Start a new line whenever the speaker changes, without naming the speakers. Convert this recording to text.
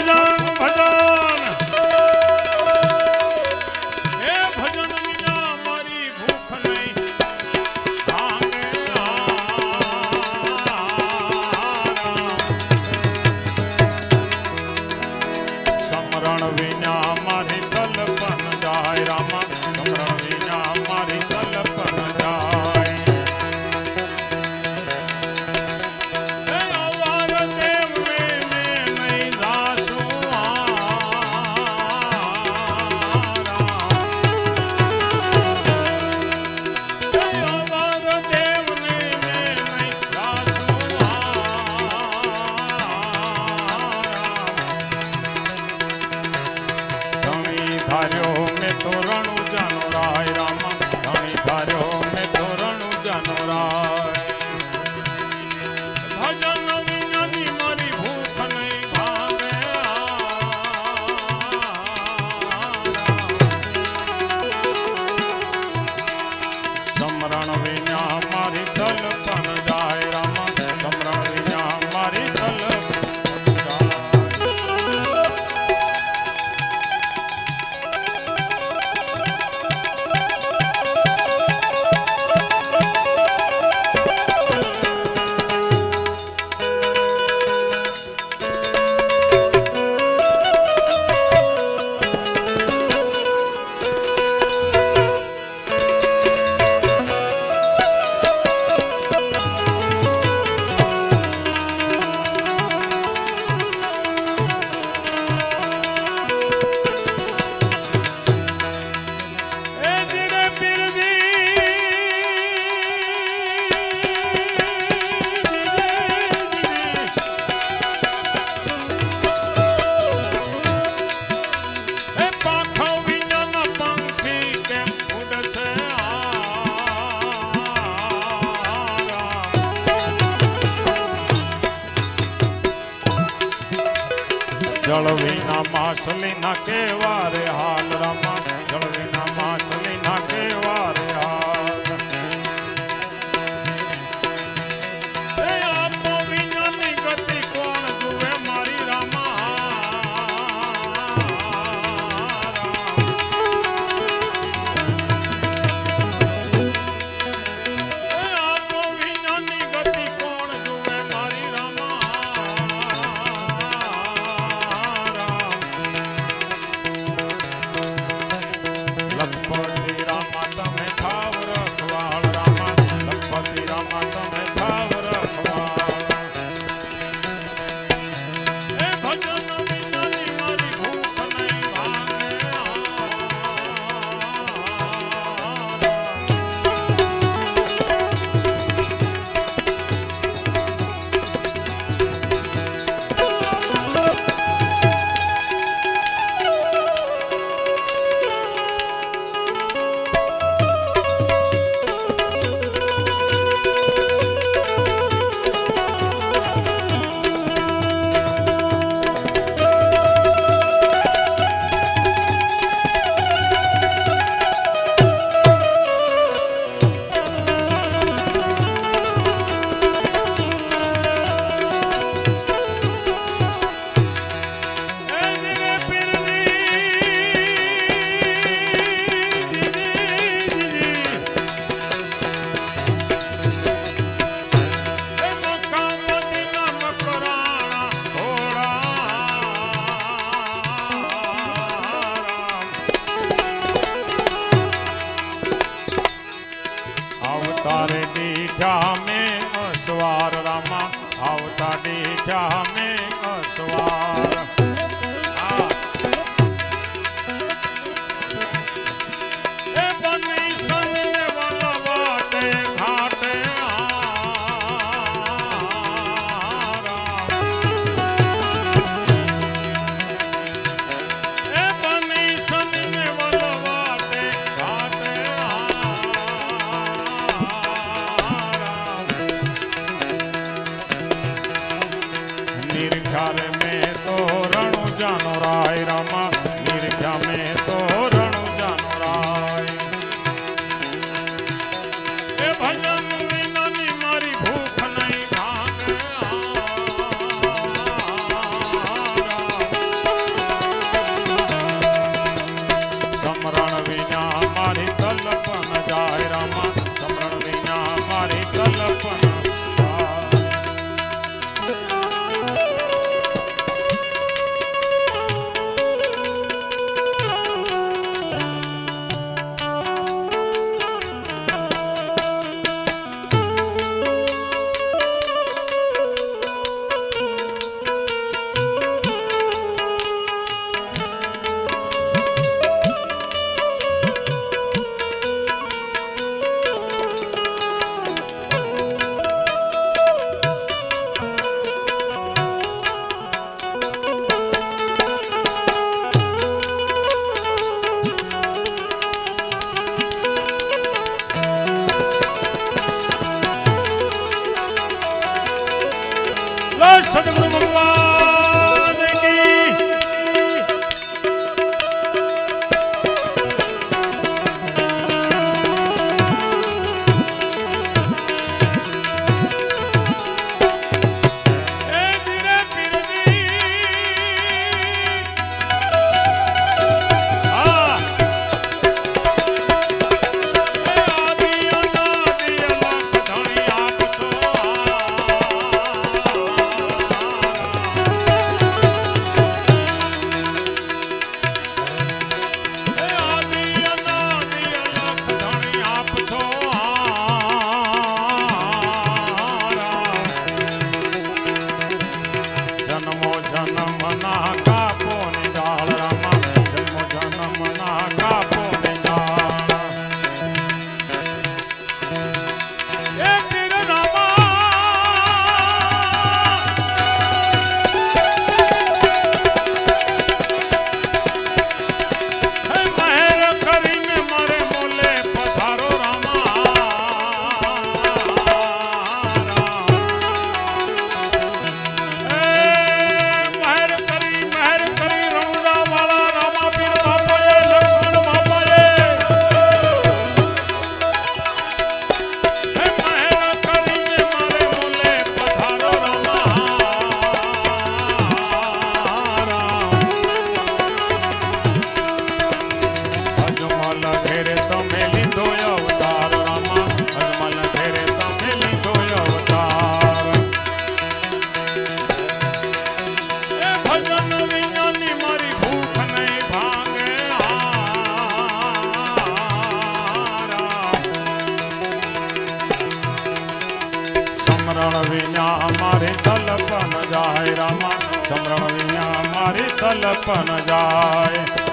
ભજન ધાર્યો મેં તો રણુ જાનો રાય, રામ ધણી ધાર્યો મેં તો રણુ જાનો રાય. ભજન વિનાની મારી ભૂખ સમરણ વિના મારી તલ પણ રામા સલીના કેવા રે હાલ રામા નિર્ઘર મેં તો રણુ જાનો રાય રામ વિના મારી તલપન જાય.